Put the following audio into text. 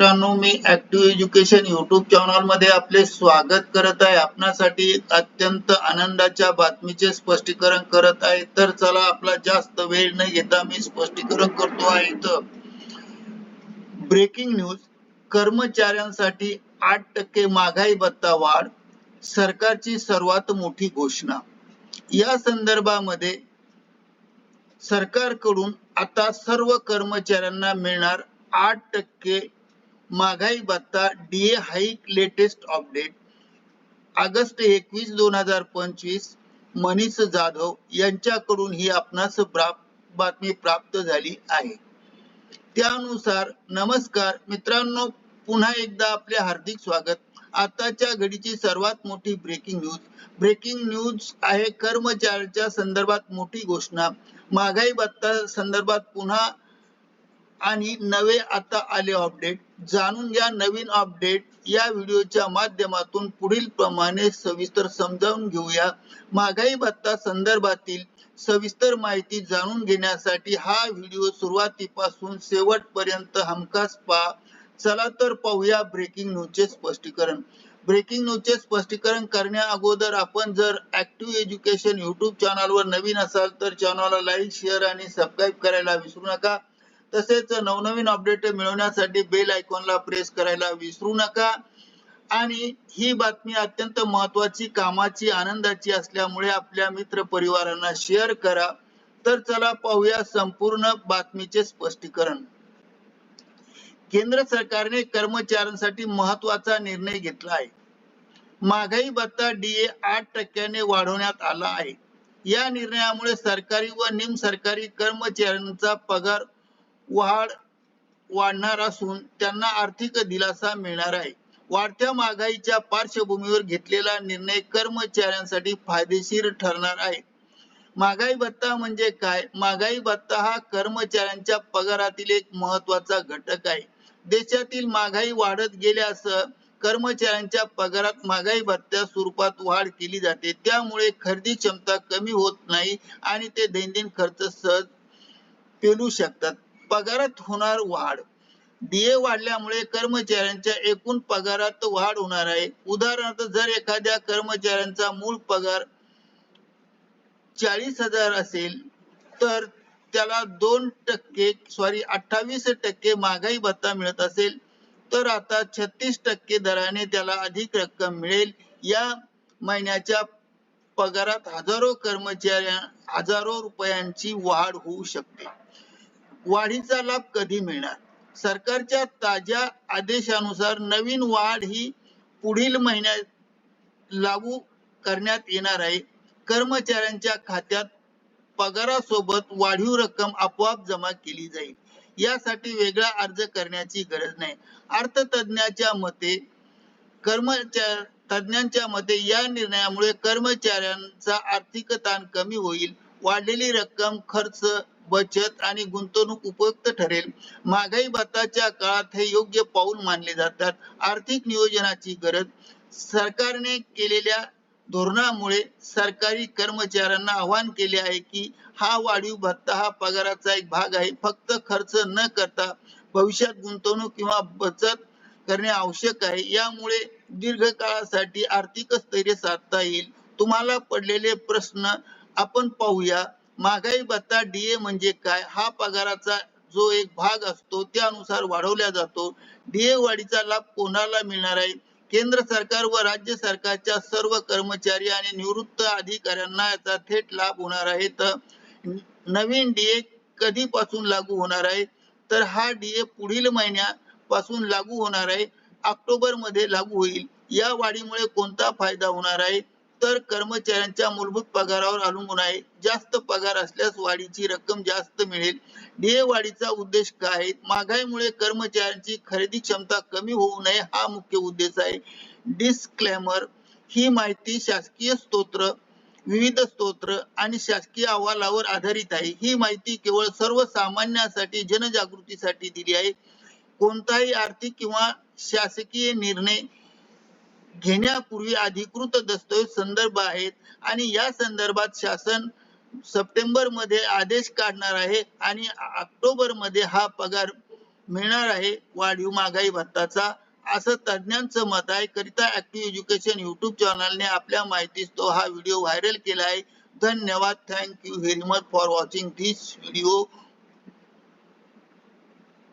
मित्रांनो मी active education YouTube चॅनलमध्ये आपले स्वागत करत आहे. आपणासाठी अत्यंत आनंदाच्या बातमीचे स्पष्टीकरण करत आहे. तर चला आपला जास्त वेळ न घेता मी स्पष्टीकरण करतो आहे ब्रेकिंग न्यूज कर्मचाऱ्यांसाठी आठ टक्के महागाई भत्ता वाढ सरकारची सर्वात मोठी घोषणा. या संदर्भामध्ये सरकारकडून आता सर्व कर्मचाऱ्यांना मिळणार आठ टक्के महागाई भत्ता DA hike latest update August एकवीस दोन हजार पंचवीस मनीष जाधव यांच्याकडून ही आपणास बातमी प्राप्त झाली आहे. त्यानुसार नमस्कार मित्रांनो पुन्हा एकदा आपले हार्दिक स्वागत. आताच्या घडीची सर्वात मोठी ब्रेकिंग न्यूज ब्रेकिंग न्यूज आहे कर्मचाऱ्याच्या संदर्भात मोठी घोषणा. महागाई भत्ता संदर्भात पुन्हा आणि नवे आता आले अपडेट जाणून घ्या नवीन अपडेट या व्हिडिओच्या माध्यमातून पुढील प्रमाणे सविस्तर समजावून घेऊया. महागाई भत्ता संदर्भातील सविस्तर माहिती जाणून घेण्यासाठी हा व्हिडिओ सुरुवातीपासून शेवटपर्यंत हमखास पहा. चला तर पाहूया ब्रेकिंग न्यूजचे स्पष्टीकरण. ब्रेकिंग न्यूजचे स्पष्टीकरण करण्या अगोदर आपण जर ऍक्टिव्ह एज्युकेशन युट्यूब चॅनलवर नवीन असाल तर चॅनलला लाईक शेअर आणि सबस्क्राईब करायला विसरू नका. तसेच नवनवीन अपडेट मिळवण्यासाठी बेल आयकॉनला प्रेस करायला विसरू नका. आणि ही बातमी अत्यंत महत्वाची कामाची आनंदाची असल्यामुळे आपल्या मित्र परिवारांना शेअर करा. तर चला पाहूया संपूर्ण बातमीचे स्पष्टीकरण. केंद्र सरकारने कर्मचाऱ्यांसाठी महत्त्वाचा निर्णय घेतला आहे. महागाई भत्ता डीए आठ टक्क्याने वाढवण्यात आला आहे. या निर्णयामुळे सरकारी व निम सरकारी कर्मचाऱ्यांचा पगार वाढ वाढणार असून त्यांना आर्थिक दिलासा मिळणार आहे. वाढत्या महागाईच्या पार्श्वभूमीवर घेतलेला निर्णय कर्मचाऱ्यांसाठी फायदेशीर ठरणार आहे. महागाई भत्ता म्हणजे काय? महागाई भत्ता हा कर्मचाऱ्यांच्या पगारातील एक महत्त्वाचा घटक आहे. देशातील महागाई वाढत गेल्यास कर्मचाऱ्यांच्या पगारात महागाई भत्त्या स्वरूपात वाढ केली जाते. त्यामुळे खरेदी क्षमता कमी होत नाही आणि ते दैनंदिन खर्च सहज पेलू शकतात. पगारात होणार वाढ. डीए वाढल्यामुळे कर्मचाऱ्यांच्या एकूण पगारात वाढ होणार आहे. उदाहरणार्थ जर एखाद्या कर्मचाऱ्यांचा मूळ पगार चाळीस हजार असेल तर त्याला दोन टक्के सॉरी अठ्ठावीस टक्के महागाई भत्ता मिळत असेल तर आता छत्तीस टक्के दराने त्याला अधिक रक्कम मिळेल. या महिन्याच्या पगारात हजारो कर्मचाऱ्या हजारो रुपयांची वाढ होऊ शकते. वाढीचा लाभ कधी मिळणार? सरकारच्या ताज्या आदेशानुसार नवीन वाढ ही पुढील महिन्यात लागू करण्यात येणार आहे. कर्मचाऱ्यांच्या खात्यात पगारासोबत वाढीव रक्कम आपोआप जमा केली जाईल. यासाठी वेगळा अर्ज करण्याची गरज नाही. अर्थतज्ञाच्या मते कर्मचार तज्ञांच्या मते या निर्णयामुळे कर्मचाऱ्यांचा आर्थिक ताण कमी होईल. वाढलेली रक्कम खर्च बचत आणि गुंतवणूक उपयुक्त ठरेल. महागाई भत्ताच्या काळात हे योग्य पाऊल मानले जातात. आर्थिक नियोजनाची गरज सरकारने केलेल्या धोरणामुळे सरकारी कर्मचाऱ्यांना आवाहन केले आहे की हा वाढीव भत्ता हा पगाराचा एक भाग आहे. फक्त खर्च न करता भविष्यात गुंतवणूक किंवा बचत करणे आवश्यक आहे. यामुळे दीर्घकाळासाठी आर्थिक स्थैर्य साधता येईल. तुम्हाला पडलेले प्रश्न आपण पाहूया. महागाई भत्ता डीए म्हणजे काय? हा पगाराचा जो एक भाग असतो त्यानुसार वाढवला जातो. डीए वाढीचा लाभ कोणाला मिळणार आहे? केंद्र सरकार व राज्य सरकारच्या सर्व कर्मचारी आणि निवृत्त अधिकाऱ्यांना याचा थेट लाभ होणार आहे. तर नवीन डीए कधीपासून लागू होणार आहे? तर हा डीए पुढील महिन्यापासून लागू होणार आहे. ऑक्टोबरमध्ये लागू होईल. या वाढीमुळे कोणता फायदा होणार आहे? तर कर्मचाऱ्यांच्या मूलभूत पगारावर अवलंबून आहे. जास्त पगार असल्यास वाढीची रक्कम जास्त मिळेल. ध्येय वाढीचा उद्देश काय आहे? महागाईमुळे कर्मचाऱ्यांची खरेदी क्षमता कमी होऊ नये हा मुख्य उद्देश आहे. डिस्क्लेमर ही माहिती शासकीय स्तोत्र विविध स्तोत्र आणि शासकीय अहवालावर आधारित आहे. ही माहिती केवळ सर्वसामान्यांसाठी जनजागृतीसाठी दिली आहे. कोणताही आर्थिक किंवा शासकीय निर्णय घेण्यापूर्वी अधिकृत दस्तऐवज संदर्भ आहेत आणि या संदर्भात शासन सप्टेंबरमध्ये आदेश काढणार आहे आणि ऑक्टोबरमध्ये हा पगार मिळणार आहे वाढीव महागाई भत्ताचा. असं तज्ज्ञांचं मत आहे. करिता ऍक्टिव्ह एज्युकेशन युट्यूब चॅनलने आपल्या माहितीस तो हा व्हिडिओ व्हायरल केला आहे. धन्यवाद. Thank you very much for watching this video